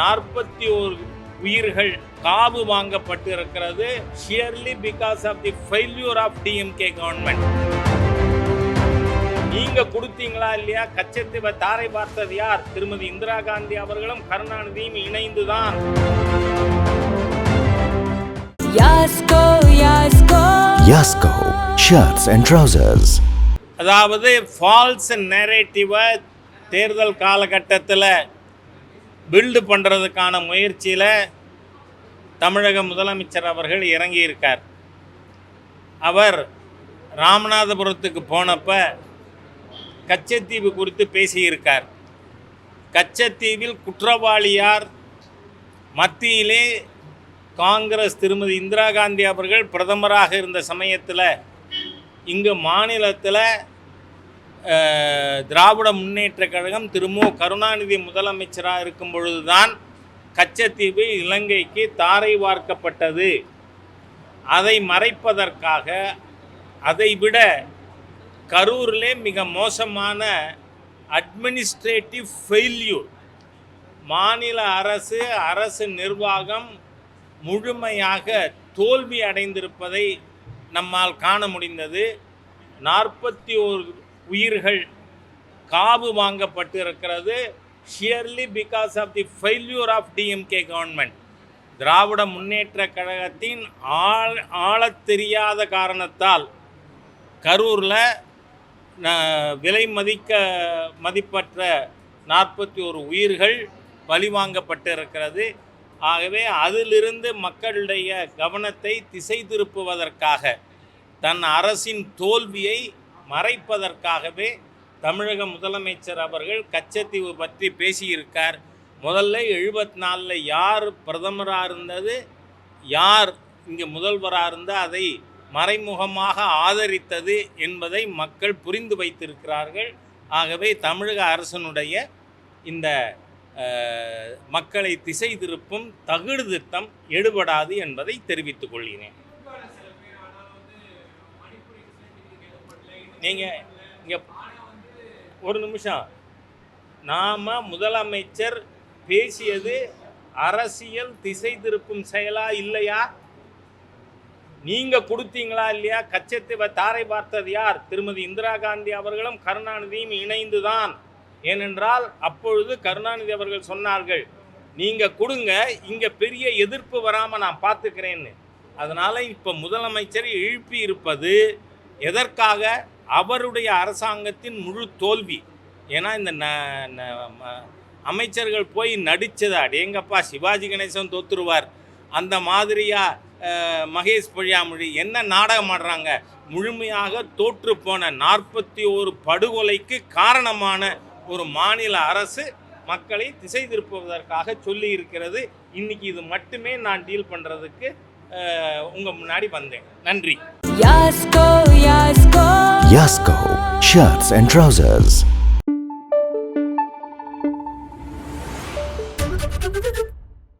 நாற்பத்தி ஓரு உயிர்கள் காவு வாங்கப்பட்டு இருக்கிறது surely because of the failure of DMK government நீங்க கொடுத்தீங்களா இல்லையா கச்சத்தீவை தாரை பார்த்தது யார் திருமதி இந்திரா காந்தி அவர்களும் கருணாநிதியும் இணைந்துதான் Yasko, Yasko. Yasko shirts and trousers. அதாவது ஃபால்ஸ் நெரேட்டிவை தேர்தல் காலகட்டத்தில் பில்டு பண்ணுறதுக்கான முயற்சியில் தமிழக முதலமைச்சர் அவர்கள் இறங்கியிருக்கார். அவர் ராமநாதபுரத்துக்கு போனப்ப கச்சத்தீவு குறித்து பேசியிருக்கார். கச்சத்தீவில் குற்றவாளியார் மத்தியிலே காங்கிரஸ் திருமதி இந்திரா காந்தி அவர்கள் பிரதமராக இருந்த சமயத்தில் இங்கு மாநிலத்தில் திராவிட முன்னேற்ற கழகம் திருமு கருணாநிதி முதலமைச்சராக இருக்கும் பொழுதுதான் கச்சத்தீவு இலங்கைக்கு தாரை வார்க்கப்பட்டது. அதை மறைப்பதற்காக அதைவிட கரூரிலே மிக மோசமான அட்மினிஸ்ட்ரேட்டிவ் ஃபெயில்யூர் மாநில அரசு அரசு நிர்வாகம் முழுமையாக தோல்வி அடைந்திருப்பதை நம்மால் காண முடிந்தது. நாற்பத்தி ஓர் உயிர்கள் காவு வாங்கப்பட்டு இருக்கிறது surely because of the failure of DMK government Dravida Munnetra கழகத்தின் ஆள் ஆளத் தெரியாத காரணத்தால் கரூரில் விலை மதிக்க மதிப்பற்ற நாற்பத்தி ஒரு உயிர்கள் பழிவாங்கப்பட்டு இருக்கிறது ஆகவே அதிலிருந்து மக்களுடைய கவனத்தை திசை திருப்புவதற்காக தன் அரசின் தோல்வியை மறைப்பதற்காகவே தமிழக முதலமைச்சர் அவர்கள் கச்சத்தீவு பற்றி பேசியிருக்கார். முதல்ல எழுபத்தி நாலில் யார் பிரதமராக இருந்தது? யார் இங்கே முதல்வராக இருந்தால் அதை மறைமுகமாக ஆதரித்தது என்பதை மக்கள் புரிந்து வைத்திருக்கிறார்கள். ஆகவே தமிழக அரசனுடைய இந்த மக்களை திசை திருப்பும் தகுடு திட்டம் எடுபடாது என்பதை தெரிவித்துக் கொள்கிறேன். நீங்கள் இங்கே ஒரு நிமிஷம். நாம் முதலமைச்சர் பேசியது அரசியல் திசை திருப்பும் செயலா இல்லையா? நீங்கள் கொடுத்தீங்களா இல்லையா? கச்சத்தீவை தாரை பார்த்தது யார்? திருமதி இந்திரா காந்தி அவர்களும் கருணாநிதியும் இணைந்துதான். ஏனென்றால் அப்பொழுது கருணாநிதி அவர்கள் சொன்னார்கள் நீங்கள் கொடுங்க இங்கே பெரிய எதிர்ப்பு வராமல் நான் பார்த்துக்கிறேன்னு. அதனால் இப்போ முதலமைச்சர் எழுப்பி இருப்பது எதற்காக? அவருடைய அரசாங்கத்தின் முழு தோல்வி. ஏன்னா இந்த ந- ம- அமைச்சர்கள் போய் நடித்ததா அடேங்கப்பா சிவாஜி கணேசன் தோத்துருவார்? அந்த மாதிரியா மகேஷ் பொழியாமொழி என்ன நாடகம் ஆடுறாங்க? முழுமையாக தோற்று போன நாற்பத்தி ஒரு படுகொலைக்கு காரணமான ஒரு மாநில அரசு மக்களை திசை திருப்புவதற்காக சொல்லி இருக்கிறது இன்னைக்கு இது மட்டுமே நான் டீல் பண்ணுறதுக்கு உங்கள் முன்னாடி வந்தேன். நன்றி. Yasko, Yasko. Yasko shirts and trousers.